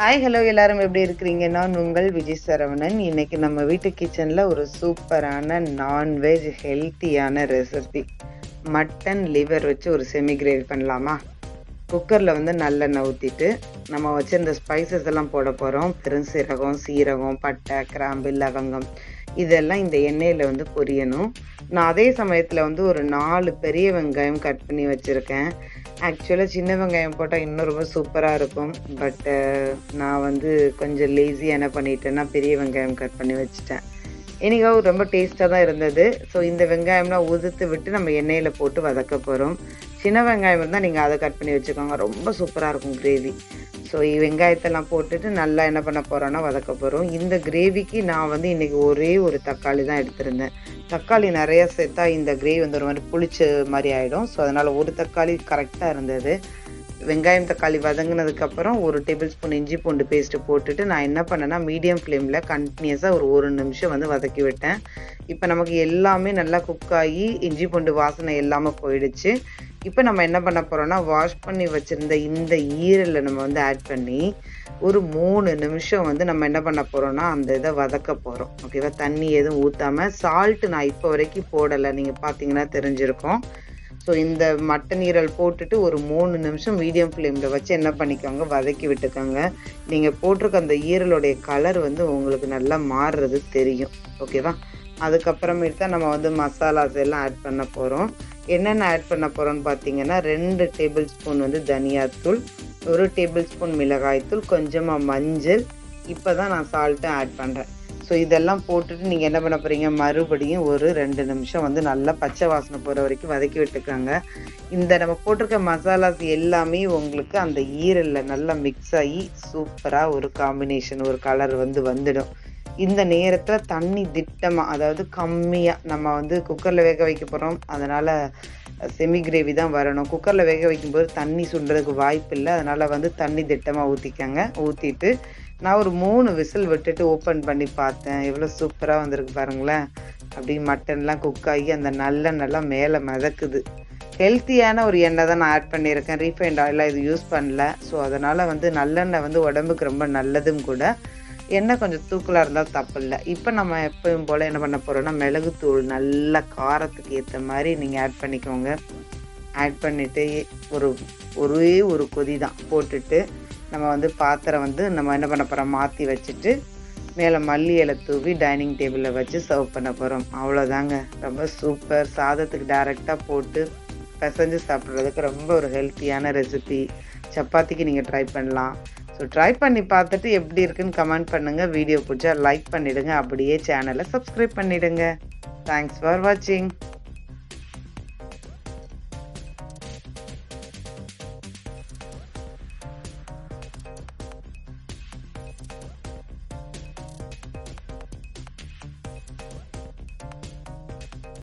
Hi hello எல்லாரும் எப்படி இருக்கிறீங்க? நான் உங்கள் விஜய் சரவணன். இன்னைக்கு நம்ம வீட்டு கிச்சனில் ஒரு சூப்பரான நான்வெஜ் ஹெல்த்தியான ரெசிபி மட்டன் லிவர் வச்சு ஒரு செமி கிரேவி பண்ணலாமா? குக்கரில் வந்து நல்லெண்ணெய் ஊற்றிட்டு நம்ம வச்சுருந்த ஸ்பைசஸ் எல்லாம் போட போகிறோம் பெருஞ்சீரகம் சீரகம் பட்டை கிராம்பு லவங்கம். இதெல்லாம் இந்த எண்ணெயில் வந்து பொரியணும். நான் அதே சமயத்தில் வந்து ஒரு நாலு பெரிய வெங்காயம் கட் பண்ணி வச்சுருக்கேன். ஆக்சுவலாக சின்ன வெங்காயம் போட்டால் இன்னும் ரொம்ப சூப்பராக இருக்கும். பட்டு நான் வந்து கொஞ்சம் லேசி என்ன பண்ணிட்டேன்னா பெரிய வெங்காயம் கட் பண்ணி வச்சுட்டேன். எனிகாவும் ரொம்ப டேஸ்ட்டாக தான் இருந்தது. ஸோ இந்த வெங்காயம்லாம் உதுத்து விட்டு நம்ம எண்ணெயில் போட்டு வதக்க போகிறோம் சின்ன வெங்காயம் இருந்தால் நீங்கள் அதை கட் பண்ணி வச்சுக்கோங்க. ரொம்ப சூப்பராக இருக்கும் கிரேவி ஸோ வெங்காயத்தெல்லாம் போட்டுட்டு நல்லா என்ன பண்ண போகிறோன்னா வதக்க போகிறோம் இந்த கிரேவிக்கு நான் வந்து இன்றைக்கி ஒரே ஒரு தக்காளி தான் எடுத்திருந்தேன். தக்காளி நிறையா சேர்த்தா இந்த கிரேவி வந்து ஒரு மாதிரி புளிச்ச மாதிரி ஆகிடும் ஸோ அதனால் ஒரு தக்காளி கரெக்டாக இருந்தது. வெங்காயம் தக்காளி வதங்கினதுக்கப்புறம் ஒரு டேபிள் ஸ்பூன் இஞ்சி பூண்டு பேஸ்ட்டு போட்டுட்டு நான் என்ன பண்ணேன்னா மீடியம் ஃப்ளேமில் கண்டினியூஸாக ஒரு ஒரு நிமிஷம் வந்து வதக்கி விட்டேன். இப்போ நமக்கு எல்லாமே நல்லா குக் ஆகி இஞ்சி பூண்டு வாசனை எல்லாமே போயிடுச்சு. இப்போ நம்ம என்ன பண்ண போகிறோம்னா வாஷ் பண்ணி வச்சுருந்த இந்த ஈரலை நம்ம வந்து ஆட் பண்ணி ஒரு மூணு நிமிஷம் வந்து நம்ம என்ன பண்ண போகிறோம்னா அந்த இதை வதக்க போகிறோம் ஓகேவா தண்ணி எதுவும் ஊற்றாமல் சால்ட்டு நான் இப்போ வரைக்கும் போடலை. நீங்கள் பார்த்தீங்கன்னா தெரிஞ்சிருக்கும். ஸோ இந்த மட்டன் ஈரல் போட்டுட்டு ஒரு மூணு நிமிஷம் மீடியம் ஃப்ளேமில் வச்சு என்ன பண்ணிக்கோங்க? வதக்கி விட்டுக்கோங்க. நீங்கள் போட்டிருக்க அந்த ஈரலுடைய கலர் வந்து உங்களுக்கு நல்லா மாறுறது தெரியும். ஓகேவா அதுக்கப்புறமேட்டு தான் நம்ம வந்து மசாலாஸ் எல்லாம் ஆட் பண்ண போகிறோம் என்னென்ன ஆட் பண்ண போகிறோன்னு பார்த்தீங்கன்னா ரெண்டு டேபிள் ஸ்பூன் வந்து தனியாத்தூள் ஒரு டேபிள் ஸ்பூன் மிளகாய்த்தூள் கொஞ்சமாக மஞ்சள். இப்போ தான் நான் சால்ட்டும் ஆட் பண்ணுறேன் ஸோ இதெல்லாம் போட்டுட்டு நீங்கள் என்ன பண்ண போகிறீங்க மறுபடியும் ஒரு ரெண்டு நிமிஷம் வந்து நல்லா பச்சை வாசனை போகிற வரைக்கும் வதக்கி விட்டுக்கோங்க. இந்த நம்ம போட்டிருக்க மசாலாஸ் எல்லாமே உங்களுக்கு அந்த ஈரலில் நல்லா மிக்ஸ் ஆகி சூப்பராக ஒரு காம்பினேஷன் ஒரு கலர் வந்து வந்துடும். இந்த நேரத்தில் தண்ணி திட்டமாக அதாவது கம்மியாக நம்ம வந்து குக்கரில் வேக வைக்க போகிறோம் அதனால் செமி கிரேவி தான் வரணும். குக்கரில் வேக வைக்கும்போது தண்ணி சுண்டுறதுக்கு வாய்ப்பு இல்லை. அதனால் வந்து தண்ணி திட்டமாக ஊற்றிக்கங்க ஊற்றிட்டு நான் ஒரு மூணு விசில் விட்டுட்டு ஓப்பன் பண்ணி பார்த்தேன். எவ்வளோ சூப்பராக வந்திருக்கு பாருங்களேன். அப்படி மட்டன்லாம் குக் ஆகி அந்த நல்ல நல்லா மேலே மிதக்குது. ஹெல்த்தியான ஒரு எண்ணெய் தான் நான் ஆட் பண்ணியிருக்கேன். ரீஃபைண்ட் ஆயிலாக இது யூஸ் பண்ணல. ஸோ அதனால் வந்து நல்லெண்ணெய் வந்து உடம்புக்கு ரொம்ப நல்லதும் கூட. எண்ணெய் கொஞ்சம் தூக்கலாக இருந்தால் தப்பு இல்லை இப்போ நம்ம எப்பவும் போல் என்ன பண்ண போகிறோம்னா மிளகுத்தூள் நல்ல காரத்துக்கு ஏற்ற மாதிரி நீங்கள் ஆட் பண்ணிக்கோங்க. ஆட் பண்ணிவிட்டு ஒரு ஒரே ஒரு கொதி தான் போட்டுட்டு நம்ம வந்து பாத்திரம் வந்து நம்ம என்ன பண்ண போகிறோம் மாற்றி வச்சுட்டு மேலே மல்லி இலை தூவி டைனிங் டேபிளில் வச்சு சர்வ் பண்ண போகிறோம் அவ்வளோதாங்க ரொம்ப சூப்பர் சாதத்துக்கு டைரெக்டாக போட்டு பிசைஞ்சு சாப்பிட்றதுக்கு ரொம்ப ஒரு ஹெல்த்தியான ரெசிபி சப்பாத்திக்கு நீங்கள் ட்ரை பண்ணலாம். ஸோ ட்ரை பண்ணி பார்த்துட்டு எப்படி இருக்குன்னு கமெண்ட் பண்ணுங்கள் வீடியோ பிடிச்சா லைக் பண்ணிவிடுங்க அப்படியே சேனலை சப்ஸ்கிரைப் பண்ணிவிடுங்க தேங்க்ஸ் ஃபார் வாட்சிங்